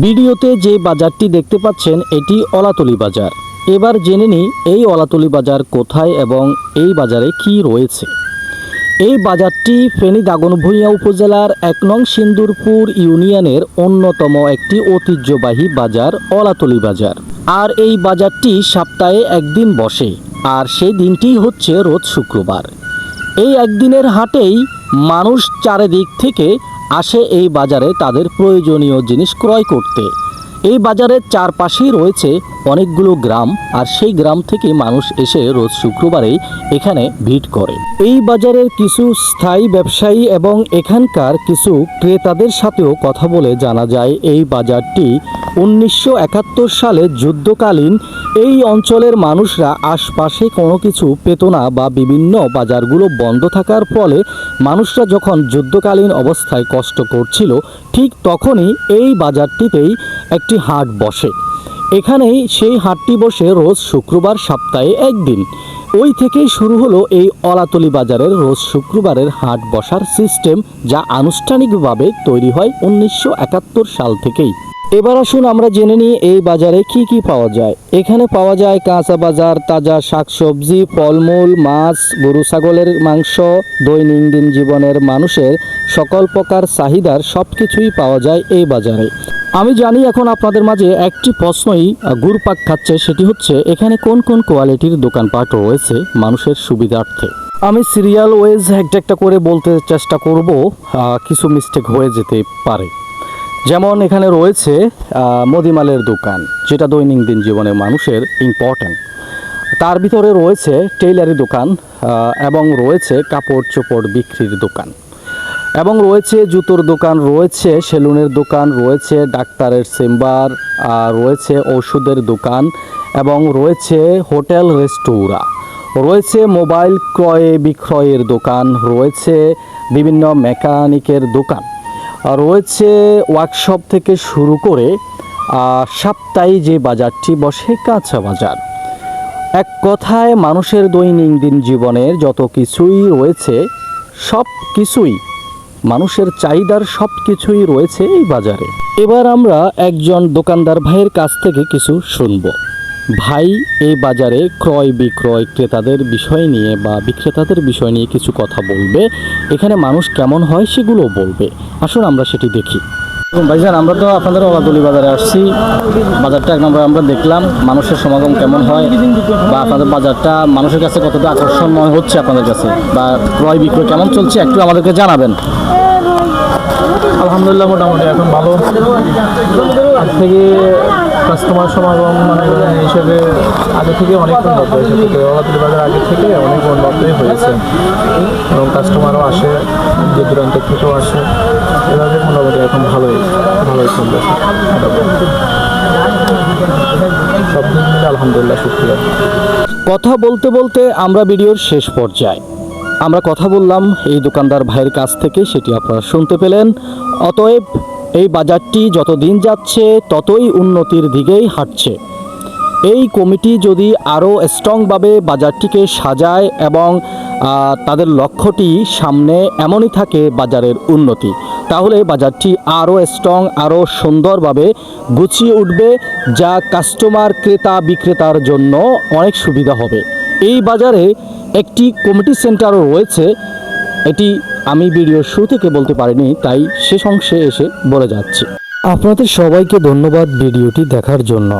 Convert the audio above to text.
ভিডিওতে যে বাজারটি দেখতে পাচ্ছেন, এটি অলাতলি বাজার। এবার জেনে নিই, এই অলাতলি বাজার কোথায় এবং এই বাজারে কি রয়েছে। এই বাজারটি ফেনী দাগনভূঞা উপজেলার এক নং সিন্দুরপুর ইউনিয়নের অন্যতম একটি ঐতিহ্যবাহী বাজার, অলাতলি বাজার। আর এই বাজারটি সপ্তাহে একদিন বসে, আর সেই দিনটি হচ্ছে রোজ শুক্রবার। এই একদিনের হাটেই মানুষ চারিদিক থেকে আসে এই বাজারে তাদের প্রয়োজনীয় জিনিস ক্রয় করতে। এই বাজারের চারপাশেই রয়েছে অনেকগুলো গ্রাম, আর সেই গ্রাম থেকে মানুষ এসে রোজ শুক্রবারেই এখানে ভিড় করে। এই বাজারের কিছু স্থায়ী ব্যবসায়ী এবং এখানকার কিছু ক্রেতাদের সাথেও কথা বলে জানা যায়, এই বাজারটি উনিশশো একাত্তর সালে যুদ্ধকালীন এই অঞ্চলের মানুষরা আশপাশে কোনো কিছু পেত না বা বিভিন্ন বাজারগুলো বন্ধ থাকার ফলে মানুষরা যখন যুদ্ধকালীন অবস্থায় কষ্ট করছিল, ঠিক তখনই এই বাজারটিতেই একটি হাট বসে। এখানেই সেই হাটটি বসে রোজ শুক্রবার সপ্তাহে একদিন। ওই থেকেই শুরু হলো এই অলাতলি বাজারের রোজ শুক্রবারের হাট বসার সিস্টেম যা আনুষ্ঠানিকভাবে তৈরি হয় উনিশশো একাত্তর সাল থেকেই। এবার আসুন আমরা জেনে নিই এই বাজারে কি কি পাওয়া যায়। এখানে পাওয়া যায় কাঁচা বাজার তাজা শাকসবজি ফলমূল মাছ গরু ছাগলের মাংস দৈনন্দিন জীবনের মানুষের সকল প্রকার চাহিদার সব কিছুই পাওয়া যায় এই বাজারে। আমি জানি এখন আপনাদের মাঝে একটি প্রশ্নই আহ, ঘুরপাক খাচ্ছে সেটি হচ্ছে এখানে কোন কোন কোয়ালিটির দোকানপাট রয়েছে মানুষের সুবিধার্থে? আমি সিরিয়াল ওয়েজ একটা একটা করে বলতে চেষ্টা করব কিছু মিস্টেক হয়ে যেতে পারে। যেমন এখানে রয়েছে মুদিমালের দোকান, যেটা দৈনন্দিন জীবনে মানুষের ইম্পর্ট্যান্ট তার ভিতরে রয়েছে টেইলারি দোকান এবং রয়েছে কাপড় চোপড় বিক্রির দোকান। এবং রয়েছে জুতোর দোকান, রয়েছে সেলুনের দোকান, রয়েছে ডাক্তারের চেম্বার রয়েছে ওষুধের দোকান, এবং রয়েছে হোটেল রেস্টোরা রয়েছে মোবাইল ক্রয় বিক্রয়ের দোকান, রয়েছে বিভিন্ন মেকানিকের দোকান। রয়েছে ওয়ার্কশপ থেকে শুরু করে সাপ্তাহিক যে বাজারটি বসে কাঁচা বাজার। এক কথায় মানুষের দৈনন্দিন জীবনের যত কিছুই রয়েছে, সব কিছুই, মানুষের চাহিদার সব কিছুই রয়েছে এই বাজারে। এবার আমরা একজন দোকানদার ভাইয়ের কাছ থেকে কিছু শুনব। ভাই, এই বাজারে ক্রয় বিক্রয় ক্রেতাদের বিষয় নিয়ে বা বিক্রেতাদের বিষয় নিয়ে কিছু কথা বলবে। এখানে মানুষ কেমন হয় সেগুলো বলবে। আসুন আমরা সেটি দেখি। ভাইজান, আমরা তো আপনাদের ওলাদুলি বাজারে আসছি। বাজারটা এক নম্বর আমরা দেখলাম, মানুষের সমাগম কেমন হয় বা আপনাদের বাজারটা মানুষের কাছে কতটা আকর্ষণময় হচ্ছে আপনাদের কাছে বা ক্রয় বিক্রয় কেমন চলছে একটু আমাদেরকে জানাবেন। আলহামদুলিল্লাহ, মোটামুটি এখন ভালো। থেকে কাস্টমার সমাগম মানে হিসেবে আগে থেকে অনেক উন্নত হয়েছে দেওয়ালাতুলি বাজার আগে থেকে অনেক উন্নতই হয়েছে এবং কাস্টমারও আসে দূর দূরান্ত থেকেও আসে। এভাবে মোটামুটি এখন ভালোই ভালোই চলতেছে সব মিলে আলহামদুলিল্লাহ শুক্রিয়া। কথা বলতে বলতে আমরা ভিডিওর শেষ পর্যায়ে। আমরা কথা বললাম এই দোকানদার ভাইয়ের কাছ থেকে, সেটি আপনারা শুনতে পেলেন। অতএব এই বাজারটি যত দিন যাচ্ছে ততই উন্নতির দিকেই হাঁটছে। এই কমিটি যদি আরও স্ট্রংভাবে বাজারটিকে সাজায় এবং তাদের লক্ষ্যটি সামনে এমনই থাকে বাজারের উন্নতি, তাহলে বাজারটি আরও স্ট্রং, আরও সুন্দরভাবে গুছিয়ে উঠবে, যা কাস্টমার, ক্রেতা, বিক্রেতার জন্য অনেক সুবিধা হবে। এই বাজারে একটি কমিটি সেন্টারও রয়েছে। এটি আমি ভিডিওর শুরু থেকে বলতে পারিনি, তাই শেষ অংশে এসে বলে যাচ্ছি। আপনাদের সবাইকে ধন্যবাদ ভিডিওটি দেখার জন্য।